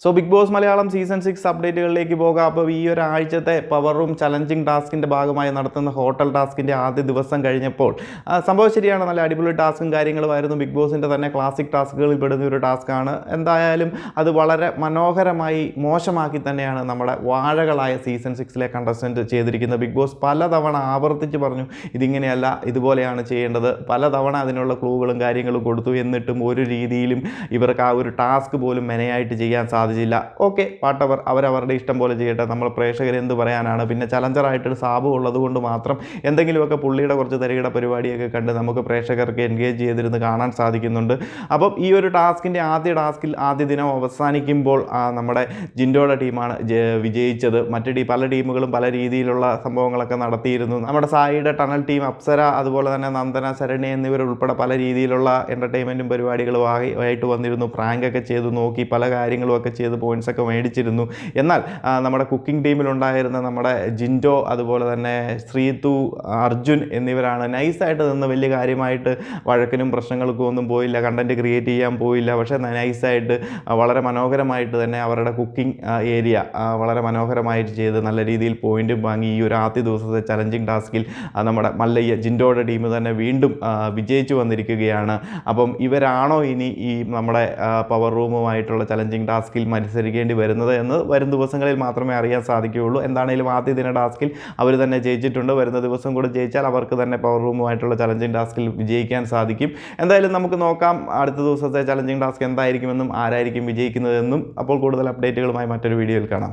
So big boss Malayalam season six അപ്ഡേറ്റുകളിലേക്ക് പോകാം. അപ്പോൾ ഈ ഒരാഴ്ചത്തെ പവർ റൂം ചലഞ്ചിങ് ടാസ്കിന്റെ ഭാഗമായി നടത്തുന്ന ഹോട്ടൽ ടാസ്കിന്റെ ആദ്യ ദിവസം കഴിഞ്ഞപ്പോൾ സംഭവം ശരിയാണ്. നല്ല അടിപൊളി ടാസ്കും കാര്യങ്ങളുമായിരുന്നു. ബിഗ് ബോസിന്റെ തന്നെ ക്ലാസിക് ടാസ്കുകളിൽ പെടുന്ന ഒരു ടാസ്ക്കാണ് എന്തായാലും അത് വളരെ മനോഹരമായി മോശമാക്കി തന്നെയാണ് നമ്മുടെ വാഴകളായ സീസൺ സിക്സിലെ കണ്ടസ്റ്റന്റ് ചെയ്തിരിക്കുന്നത്. ബിഗ് ബോസ് പലതവണ ആവർത്തിച്ച് പറഞ്ഞു ഇതിങ്ങനെയല്ല ഇതുപോലെയാണ് ചെയ്യേണ്ടത്. പലതവണ അതിനുള്ള ക്ലൂകളും കാര്യങ്ങളും കൊടുത്തു. എന്നിട്ടും ഒരു രീതിയിലും ഇവർക്ക് ആ ഒരു ടാസ്ക് പോലും മെനയായിട്ട് ചെയ്യാൻ സാധിച്ചില്ല. ഓക്കെ പാട്ടവർ അവരവരുടെ ഇഷ്ടം പോലെ ചെയ്യട്ടെ. നമ്മൾ പ്രേക്ഷകർ എന്ത് പറയാനാണ്? പിന്നെ ചലഞ്ചറായിട്ടൊരു സാബു ഉള്ളത് കൊണ്ട് മാത്രം എന്തെങ്കിലുമൊക്കെ പുള്ളിയുടെ കുറച്ച് തരികിട പരിപാടിയൊക്കെ കണ്ട് നമുക്ക് പ്രേക്ഷകർക്ക് എൻഗേജ് ചെയ്തിരുന്ന് കാണാൻ സാധിക്കുന്നുണ്ട്. അപ്പം ഈ ഒരു ടാസ്കിന്റെ ആദ്യ ടാസ്കിൽ ആദ്യ ദിനം അവസാനിക്കുമ്പോൾ നമ്മുടെ ജിൻഡോയുടെ ടീമാണ് വിജയിച്ചത്. മറ്റ് ടീം പല ടീമുകളും പല രീതിയിലുള്ള സംഭവങ്ങളൊക്കെ നടത്തിയിരുന്നു. നമ്മുടെ സായിയുടെ ടണൽ ടീം അപ്സര അതുപോലെ തന്നെ നന്ദന ശരണി എന്നിവരുൾപ്പെടെ പല രീതിയിലുള്ള എന്റർടൈൻമെന്റും പരിപാടികളും ആയിട്ട് വന്നിരുന്നു. പ്രാങ്കൊക്കെ ചെയ്ത് നോക്കി പല കാര്യങ്ങളും ഒക്കെ ചെയ്ത് പോയിൻസൊക്കെ ഒക്കെ മേടിച്ചിരുന്നു. എന്നാൽ നമ്മുടെ കുക്കിംഗ് ടീമിലുണ്ടായിരുന്ന നമ്മുടെ ജിൻഡോ അതുപോലെ തന്നെ ശ്രീതു അർജുൻ എന്നിവരാണ് നൈസായിട്ട് നിന്ന് വലിയ കാര്യമായിട്ട് വഴക്കിനും പ്രശ്നങ്ങൾക്കും ഒന്നും പോയില്ല. കണ്ടന്റ് ക്രിയേറ്റ് ചെയ്യാൻ പോയില്ല. പക്ഷേ നൈസായിട്ട് വളരെ മനോഹരമായിട്ട് തന്നെ അവരുടെ കുക്കിംഗ് ഏരിയ വളരെ മനോഹരമായിട്ട് ചെയ്ത് നല്ല രീതിയിൽ പോയിന്റും വാങ്ങി. ഈ ഒരു ആദ്യ ദിവസത്തെ ചലഞ്ചിങ് ടാസ്കിൽ നമ്മുടെ മല്ലയ്യ ജിൻഡോയുടെ ടീം തന്നെ വീണ്ടും വിജയിച്ചു വന്നിരിക്കുകയാണ്. അപ്പം ഇവരാണോ ഇനി ഈ നമ്മുടെ പവർ റൂമുമായിട്ടുള്ള ചലഞ്ചിങ് ടാസ്കിൽ മത്സരിക്കേണ്ടി വരുന്നത് എന്ന് വരും ദിവസങ്ങളിൽ മാത്രമേ അറിയാൻ സാധിക്കുകയുള്ളൂ. എന്താണെങ്കിലും ആദ്യ ദിന ടാസ്കിൽ അവർ തന്നെ ജയിച്ചിട്ടുണ്ട്. വരുന്ന ദിവസം കൂടെ ജയിച്ചാൽ അവർക്ക് തന്നെ പവർ റൂമുമായിട്ടുള്ള ചലഞ്ചിങ് ടാസ്കിൽ വിജയിക്കാൻ സാധിക്കും. എന്തായാലും നമുക്ക് നോക്കാം അടുത്ത ദിവസത്തെ ചലഞ്ചിങ് ടാസ്ക് എന്തായിരിക്കുമെന്നും ആരായിരിക്കും വിജയിക്കുന്നതെന്നും. അപ്പോൾ കൂടുതൽ അപ്ഡേറ്റുകളുമായി മറ്റൊരു വീഡിയോയിൽ കാണാം.